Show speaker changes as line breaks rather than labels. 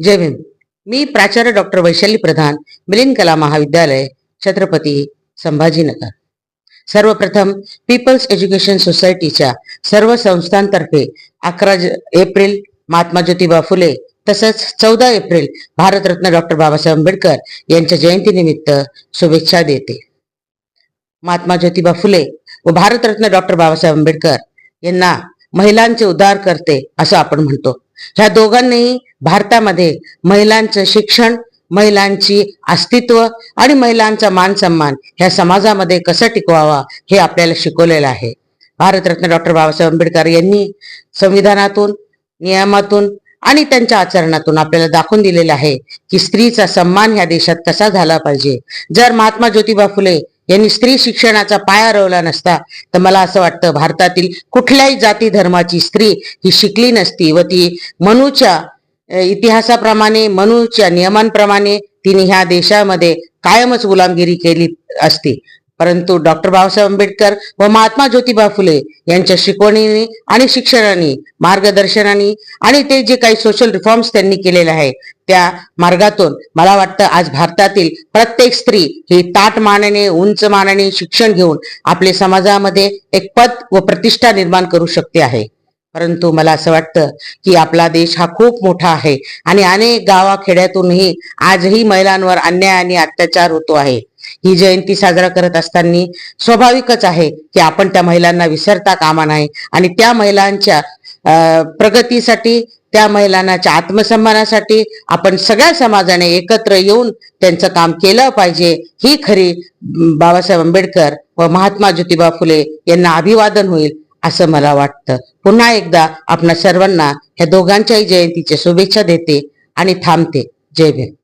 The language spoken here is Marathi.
जय भीम. मी प्राचार्य डॉक्टर वैशाली प्रधान मिलिंद कला महाविद्यालय छत्रपती संभाजीनगर सर्वप्रथम पीपल्स एज्युकेशन सोसायटीच्या सर्व संस्थांतर्फे अकरा एप्रिल महात्मा ज्योतिबा फुले तसंच चौदा एप्रिल भारतरत्न डॉक्टर बाबासाहेब आंबेडकर यांच्या जयंतीनिमित्त शुभेच्छा देते. महात्मा ज्योतिबा फुले व भारतरत्न डॉक्टर बाबासाहेब आंबेडकर यांना महिलांचे उद्धार करते असं आपण म्हणतो. ह्या दोघांनीही भारतामध्ये महिलांचं शिक्षण महिलांची अस्तित्व आणि महिलांचा मान सन्मान ह्या समाजामध्ये कसं टिकवावा हे आपल्याला शिकवलेलं आहे. भारतरत्न डॉक्टर बाबासाहेब आंबेडकर यांनी संविधानातून नियमातून आणि त्यांच्या आचरणातून आपल्याला दाखवून दिलेलं आहे की स्त्रीचा सन्मान ह्या देशात कसा झाला पाहिजे. जर महात्मा ज्योतिबा फुले यांनी स्त्री शिक्षणाचा पाया रोवला नसता तर मला असं वाटतं भारतातील कुठल्याही जाती धर्माची स्त्री ही शिकली नसती व ती मनूच्या इतिहासाप्रमाणे मनूच्या नियमांप्रमाणे तिने ह्या देशामध्ये कायमच गुलामगिरी केली असती. परंतु डॉक्टर बाबासाहेब आंबेडकर व महात्मा ज्योतिबा फुले यांच्या शिकवणीने आणि शिक्षणाने मार्गदर्शनाने आणि ते जे काही सोशल रिफॉर्म्स त्यांनी केलेले आहे त्या मार्गातून मला वाटतं आज भारतातील प्रत्येक स्त्री ही ताट मानाने उंच मानाने शिक्षण घेऊन आपले समाजामध्ये एक पद व प्रतिष्ठा निर्माण करू शकते आहे. परंतु मला असं वाटतं की आपला देश हा खूप मोठा आहे आणि अनेक गावाखेड्यातूनही आजही महिलांवर अन्याय आणि अत्याचार होतो आहे. ही जयंती साजरा करत असताना स्वाभाविकच आहे की आपण त्या महिलांना विसरता कामा नये. आणि त्या महिलांच्या प्रगतीसाठी त्या महिलांच्या आत्मसन्मानासाठी आपण सगळ्या समाजाने एकत्र येऊन त्यांचं काम केलं पाहिजे. ही खरी बाबासाहेब आंबेडकर व महात्मा ज्योतिबा फुले यांना अभिवादन होईल असं मला वाटतं. पुन्हा एकदा आपणा सर्वांना ह्या दोघांच्याही जयंतीच्या शुभेच्छा देते आणि थांबते. जय भीम.